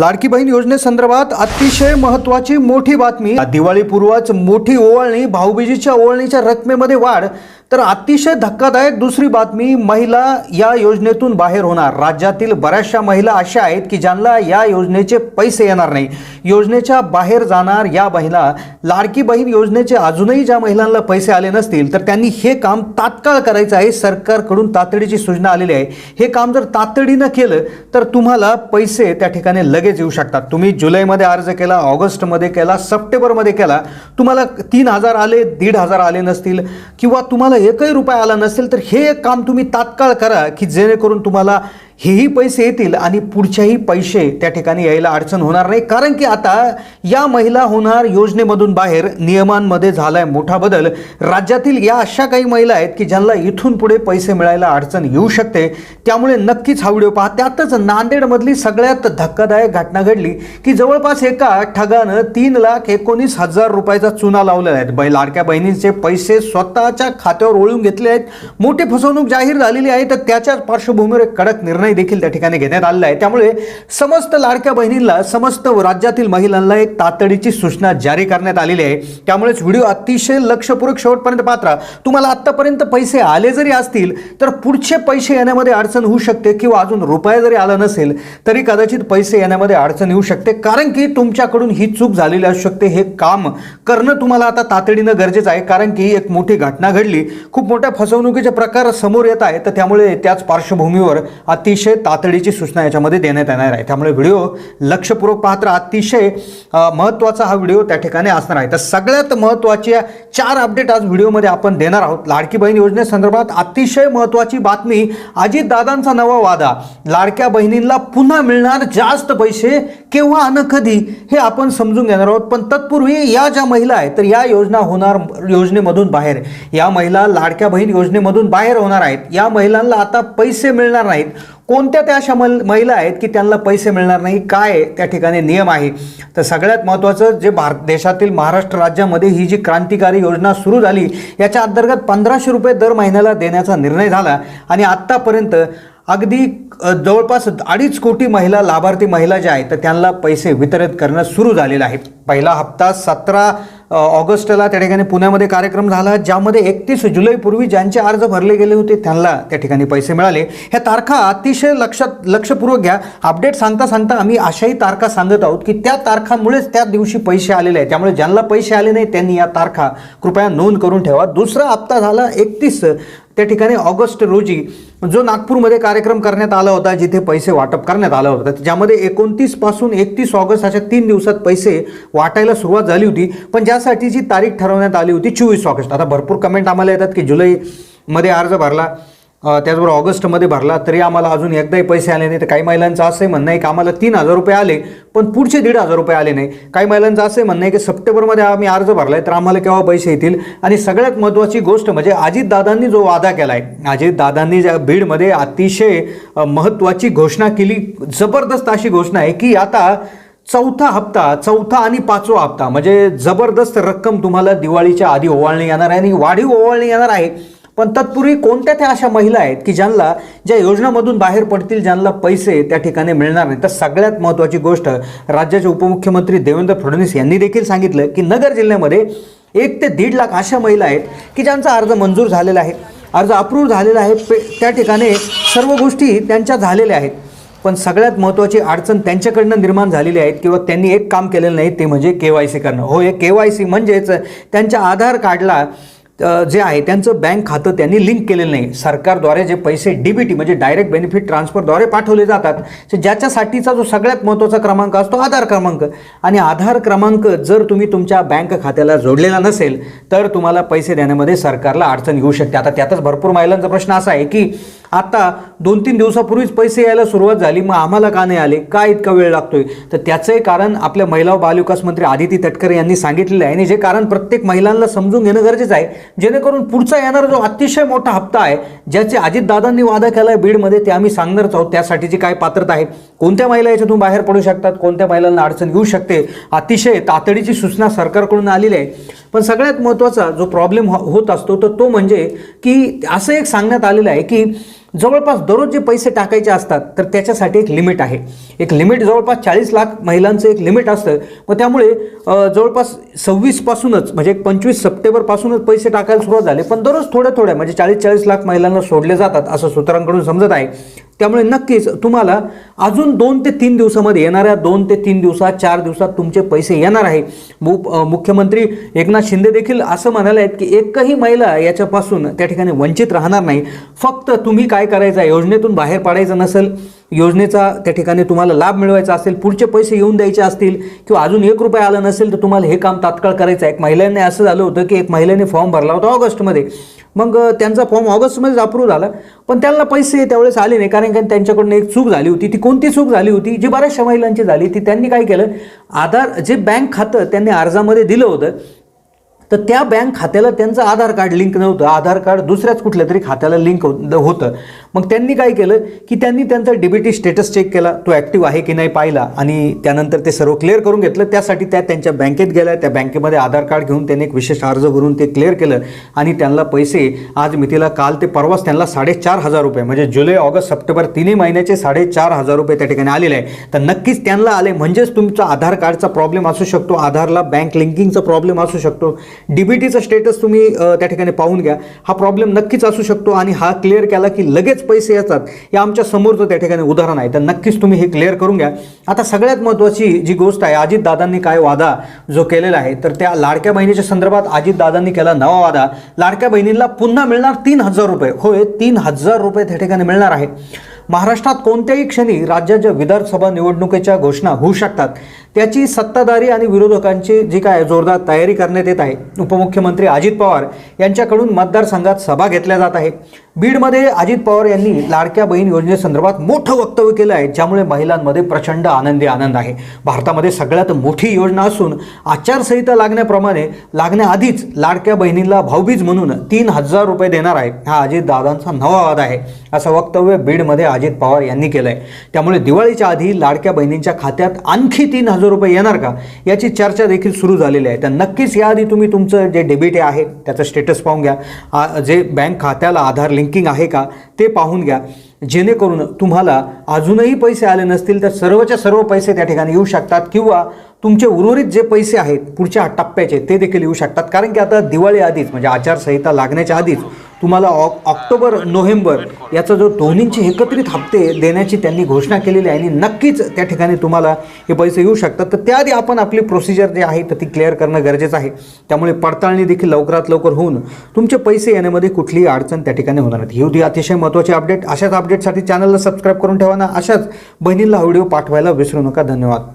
लाडकी बहीण योजनेसंदर्भात अतिशय महत्वाची मोठी बातमी. दिवाळीपूर्वच मोठी ओवाळणी भाऊबीजीच्या ओवाळणीच्या रकमेमध्ये वाढ तर अतिशय धक्कादायक दुसरी बातमी महिला या योजनेतून बाहेर होणार. राज्यातील बऱ्याचशा महिला अशा आहेत की ज्यांना या योजनेचे पैसे येणार नाही. योजनेच्या बाहेर जाणार या महिला लाडकी बहीण योजनेचे अजूनही ज्या महिलांना पैसे आले नसतील तर त्यांनी हे काम तात्काळ करायचं आहे. सरकारकडून तातडीची सूचना आलेली आहे. हे काम जर तातडीनं केलं तर तुम्हाला पैसे त्या ठिकाणी लगेच येऊ शकतात. तुम्ही जुलैमध्ये अर्ज केला ऑगस्टमध्ये केला सप्टेंबरमध्ये केला तुम्हाला तीन हजार आले दीड हजार आले नसतील किंवा तुम्हाला एकही रुपया आला नसेल तर हे एक काम तुम्ही तात्काळ करा की जेणेकरून तुम्हाला हेही पैसे येतील आणि पुढच्याही पैसे त्या ठिकाणी यायला अडचण होणार नाही. कारण की आता या महिला होणार योजनेमधून बाहेर नियमांमध्ये झालाय मोठा बदल. राज्यातील या अशा काही महिला आहेत की ज्यांना इथून पुढे पैसे मिळायला अडचण येऊ शकते. त्यामुळे नक्कीच हा व्हिडिओ पहा. त्यातच नांदेडमधली सगळ्यात धक्कादायक घटना घडली की जवळपास एका ठगानं तीन लाख एकोणीस हजार रुपयाचा चुना लावलेला आहे. बै लाडक्या बहिणींचे पैसे स्वतःच्या खात्यावर ओळून घेतले आहेत. मोठी फसवणूक जाहीर झालेली आहे तर त्याच्याच पार्श्वभूमीवर एक कडक निर्णय देखील त्या ठिकाणी घेण्यात आलेला आहे. त्यामुळे समस्त लाडक्या बहिणींना समस्त राज्यातील महिलांना एक तातडीची सूचना जारी करण्यात आलेली आहे. त्यामुळेच व्हिडिओ अतिशय लक्षपूर्वक शेवटपर्यंत पात्रा तुम्हाला आत्तापर्यंत पैसे आले जरी असतील तर पुढचे पैसे येण्यामध्ये अडचण होऊ शकते किंवा अजून रुपया जरी आला नसेल तरी कदाचित पैसे येण्यामध्ये अडचण येऊ शकते. कारण की तुमच्याकडून ही चूक झालेली असू शकते. हे काम करणं तुम्हाला आता तातडीनं गरजेचं आहे. कारण की एक मोठी घटना घडली. खूप मोठ्या फसवणुकीचे प्रकार समोर येत आहे तर त्यामुळे त्याच पार्श्वभूमीवर अतिशय तातडीची सूचना याच्यामध्ये देण्यात येणार आहे. त्यामुळे व्हिडिओ लक्षपूर्वक पाहत राहा. अतिशय महत्त्वाचा हा व्हिडिओ त्या ठिकाणी असणार आहे. तर सगळ्यात महत्त्वाच्या चार अपडेट आज व्हिडिओमध्ये आपण देणार आहोत. लाडकी बहीण योजनेसंदर्भात अतिशय महत्त्वाची बातमी अजितदादांचा नवा वादा. लाडक्या बहिणींना पुन्हा मिळणार जास्त पैसे केव्हा आणि कधी? हे आपण समजून घेणार आहोत. पण तत्पूर्वी या ज्या महिला आहेत तर या योजना होणार योजनेमधून बाहेर. या महिला लाडक्या बहीण योजनेमधून बाहेर होणार आहेत. या महिलांना आता पैसे मिळणार नाहीत. कोणत्या त्या अशा मल महिला आहेत की त्यांना पैसे मिळणार नाही? काय त्या ठिकाणी नियम आहे? तर सगळ्यात महत्त्वाचं जे भारत देशातील महाराष्ट्र राज्यामध्ये ही जी क्रांतिकारी योजना सुरू झाली याच्या अंतर्गत पंधराशे रुपये दर महिन्याला देण्याचा निर्णय झाला आणि आत्तापर्यंत अगदी जवळपास अडीच कोटी महिला लाभार्थी महिला ज्या आहेत तर त्यांना पैसे वितरित करणं सुरू झालेलं आहे. पहिला हप्ता सतरा ऑगस्टला त्या ठिकाणी पुण्यामध्ये कार्यक्रम झाला ज्यामध्ये एकतीस जुलैपूर्वी ज्यांचे अर्ज भरले गेले होते त्यांना त्या ठिकाणी पैसे मिळाले. ह्या तारखा अतिशय लक्षात लक्षपूर्वक घ्या. अपडेट सांगता सांगता आम्ही अशाही तारखा सांगत आहोत की त्या तारखांमुळेच त्या दिवशी पैसे आलेले आहेत. त्यामुळे ज्यांना पैसे आले नाही त्यांनी या तारखा कृपया नोंद करून ठेवा. दुसरा हप्ता झाला एकतीस त्या ठिकाणी ऑगस्ट रोजी जो नागपूरमध्ये कार्यक्रम करण्यात आला होता जिथे पैसे वाटप करण्यात आलं होतं ज्यामध्ये एकोणतीसपासून एकतीस ऑगस्ट अशा तीन दिवसात पैसे वाटायला सुरुवात झाली होती. पण ज्यासाठीची तारीख ठरवण्यात आली होती चोवीस ऑगस्ट. आता भरपूर कमेंट आम्हाला येतात की जुलैमध्ये अर्ज भरला. त्याचबरोबर ऑगस्टमध्ये भरला तरी आम्हाला अजून एकदाही पैसे आले नाही तर काही महिलांचं असं म्हणणं आहे की आम्हाला तीन हजार रुपये आले पण पुढचे दीड हजार रुपये आले नाही. काही महिलांचं असंही म्हणणं आहे की सप्टेंबरमध्ये आम्ही अर्ज भरला आहे तर आम्हाला केव्हा पैसे येतील? आणि सगळ्यात महत्त्वाची गोष्ट म्हणजे अजितदादांनी जो वादा केला आहे अजितदादांनी ज्या बीडमध्ये अतिशय महत्त्वाची घोषणा केली जबरदस्त अशी घोषणा आहे की आता चौथा हप्ता चौथा आणि पाचवा हप्ता म्हणजे जबरदस्त रक्कम तुम्हाला दिवाळीच्या आधी ओवाळणी येणार आहे आणि वाढीव ओवाळणी येणार आहे. पण तत्पूर्वी कोणत्या त्या अशा महिला आहेत की ज्यांना ज्या योजनामधून बाहेर पडतील ज्यांना पैसे त्या ठिकाणी मिळणार नाही तर सगळ्यात महत्त्वाची गोष्ट राज्याचे उपमुख्यमंत्री देवेंद्र फडणवीस यांनी देखील सांगितलं की नगर जिल्ह्यामध्ये एक ते दीड लाख अशा महिला आहेत की ज्यांचा अर्ज मंजूर झालेला आहे. अर्ज अप्रूव्ह झालेला आहे. पे त्या ठिकाणी सर्व गोष्टी त्यांच्या झालेल्या आहेत. पण सगळ्यात महत्त्वाची अडचण त्यांच्याकडनं निर्माण झालेली आहेत किंवा त्यांनी एक काम केलेलं नाही ते म्हणजे के वाय सी करणं. हो हे के वाय सी म्हणजेच त्यांच्या आधार कार्डला जे आहे त्यांचं बँक खातं त्यांनी लिंक केलेलं नाही. सरकारद्वारे जे पैसे डी बी टी म्हणजे डायरेक्ट बेनिफिट ट्रान्सफरद्वारे पाठवले जातात. तर ज्याच्यासाठीचा जो सगळ्यात महत्त्वाचा क्रमांक असतो आधार क्रमांक. आणि आधार क्रमांक जर तुम्ही तुमच्या बँक खात्याला जोडलेला नसेल तर तुम्हाला पैसे देण्यामध्ये सरकारला अडचण येऊ शकते. आता त्यातच भरपूर महिलांचा प्रश्न असा आहे की आता दोन तीन दिवसापूर्वीच पैसे यायला सुरुवात झाली मग आम्हाला का नाही आले? का इतका वेळ लागतोय? तर त्याचंही कारण आपल्या महिला व बालविकास मंत्री आदिती तटकरे यांनी सांगितलेलं आहे. आणि जे कारण प्रत्येक महिलांना समजून घेणं गरजेचं आहे जेणेकरून पुढचा येणारा जो अतिशय मोठा हप्ता आहे ज्याचे अजितदादांनी वादा केला आहे बीडमध्ये ते आम्ही सांगणारच आहोत. त्यासाठीची काय पात्रता आहे? कोणत्या महिला याच्यातून बाहेर पडू शकतात? कोणत्या महिलांना अडचण येऊ शकते? अतिशय तातडीची सूचना सरकारकडून आलेली आहे. पण सगळ्यात महत्त्वाचा जो प्रॉब्लेम हो-, होत असतो तर तो म्हणजे की असं एक सांगण्यात आलेलं आहे की जवळपास दररोज जे पैसे टाकायचे असतात तर त्याच्यासाठी एक लिमिट आहे. एक लिमिट जवळपास चाळीस लाख महिलांचं एक लिमिट असतं. मग त्यामुळे जवळपास सव्वीसपासूनच म्हणजे एक पंचवीस सप्टेंबरपासूनच पैसे टाकायला सुरुवात झाले. पण दररोज थोड्या थोड्या म्हणजे चाळीस चाळीस लाख महिलांना सोडले जातात असं सूत्रांकडून समजत आहे. त्यामुळे नक्कीच तुम्हाला अजून दोन ते तीन दिवसामध्ये येणाऱ्या दोन ते तीन दिवसात चार दिवसात तुमचे पैसे येणार आहे. मु मुख्यमंत्री एकनाथ शिंदे देखील असं म्हणाले आहेत की एकही महिला याच्यापासून त्या ठिकाणी वंचित राहणार नाही. फक्त तुम्ही काय करायचं आहे योजनेतून बाहेर पाडायचं नसेल योजनेचा त्या ठिकाणी तुम्हाला लाभ मिळवायचा असेल पुढचे पैसे येऊन द्यायचे असतील किंवा अजून एक रुपये आला नसेल तर तुम्हाला हे काम तात्काळ करायचं आहे. एक महिलांनी असं झालं होतं की एक महिलेने फॉर्म भरला होता ऑगस्टमध्ये. मग त्यांचा फॉर्म ऑगस्टमध्येच अप्रूव्ह झाला. पण त्यांना पैसे त्यावेळेस आले नाही. कारण की त्यांच्याकडून एक चूक झाली होती. ती कोणती चूक झाली होती? जी बऱ्याचशा महिलांची झाली. ती त्यांनी काय केलं? आधार जे बँक खातं त्यांनी अर्जामध्ये दिलं होतं तर त्या बँक खात्याला त्यांचं आधार कार्ड लिंक नव्हतं. आधार कार्ड दुसऱ्याच कुठल्या तरी खात्याला लिंक होतं. मग त्यांनी काय केलं की त्यांनी त्यांचा डीबीटी स्टेटस चेक केला तो ॲक्टिव्ह आहे की नाही पाहिला आणि त्यानंतर ते सर्व क्लिअर करून घेतलं. त्यासाठी त्या त्यांच्या बँकेत गेल्या त्या बँकेमध्ये आधार कार्ड घेऊन त्यांनी एक विशेष अर्ज भरून ते क्लिअर केलं आणि त्यांना पैसे आज मितीला काल ते परवाच त्यांना साडेचार हजार रुपये म्हणजे जुलै ऑगस्ट सप्टेंबर तिन्ही महिन्याचे साडेचार हजार रुपये त्या ठिकाणी आलेले आहे. तर नक्कीच त्यांना आले म्हणजेच तुमचा आधार कार्डचा प्रॉब्लेम असू शकतो आधारला बँक लिंकिंगचा प्रॉब्लेम असू शकतो. डीबीटीचा स्टेटस तुम्ही त्या ठिकाणी पाहून घ्या. हा प्रॉब्लेम नक्कीच असू शकतो आणि हा क्लिअर केला की लगेच पैसे येतात. हे आमच्या समोरचं त्या ठिकाणी उदाहरण आहे. तर नक्कीच तुम्ही हे क्लिअर करून घ्या. आता सगळ्यात महत्त्वाची जी गोष्ट आहे अजितदादांनी काय वादा जो केलेला आहे तर त्या लाडक्या बहिणीच्या संदर्भात अजितदादांनी केला नवा वादा. लाडक्या बहिणींना पुन्हा मिळणार तीन हजार रुपये. होय तीन हजार रुपये त्या ठिकाणी मिळणार आहे. महाराष्ट्रात कोणत्याही क्षणी राज्याच्या विधानसभा निवडणुकीच्या घोषणा होऊ शकतात. त्याची सत्ताधारी आणि विरोधकांची जी काय जोरदार तयारी करण्यात येत आहे उपमुख्यमंत्री अजित पवार यांच्याकडून मतदारसंघात सभा घेतल्या जात आहे. बीडमध्ये अजित पवार यांनी लाडक्या बहीण योजनेसंदर्भात मोठं वक्तव्य केलं आहे ज्यामुळे महिलांमध्ये प्रचंड आनंदी आनंद आहे. भारतामध्ये सगळ्यात मोठी योजना असून आचारसंहिता लागण्याप्रमाणे लागण्याआधीच लाडक्या बहिणींना भाऊबीज म्हणून तीन हजार रुपये देणार आहे. हा अजित दादांचा नवा वाद आहे. असं वक्तव्य बीडमध्ये अजित पवार यांनी केलं आहे त्यामुळे दिवाळीच्या आधी लाडक्या बहिणींच्या खात्यात आणखी तीन हजार रुपये येणार का? याची चर्चा देखील सुरू झालेली आहे. तर नक्कीच याआधी तुम्ही तुमचं जे डेबिट आहे त्याचं स्टेटस पाहून घ्या. जे बँक खात्याला आधार लिंकिंग आहे का ते पाहून घ्या. जेणेकरून तुम्हाला अजूनही पैसे आले नसतील तर सर्वच्या सर्व पैसे त्या ठिकाणी येऊ शकतात किंवा तुमचे उर्वरित जे पैसे आहेत पुढच्या टप्प्याचे ते देखील येऊ शकतात. कारण की आता दिवाळी आधीच म्हणजे आचारसंहिता लागण्याच्या आधीच तुम्हाला ऑ ऑक्टोबर नोव्हेंबर याचा जो दोन्हींचे एकत्रित हप्ते देण्याची त्यांनी घोषणा केलेली आहे आणि नक्कीच त्या ठिकाणी तुम्हाला हे पैसे येऊ शकतात. तर त्याआधी आपण आपली प्रोसिजर जे आहे तर ती क्लिअर करणं गरजेचं आहे. त्यामुळे पडताळणी देखील लवकरात लवकर होऊन तुमचे पैसे येण्यामध्ये कुठलीही अडचण त्या ठिकाणी होणार नाही. ही होती अतिशय महत्त्वाची अपडेट अशाच अपडेटसाठी चॅनलला सबस्क्राईब करून ठेवा ना. अशाच बहिणींना हा व्हिडिओ पाठवायला विसरू नका. धन्यवाद.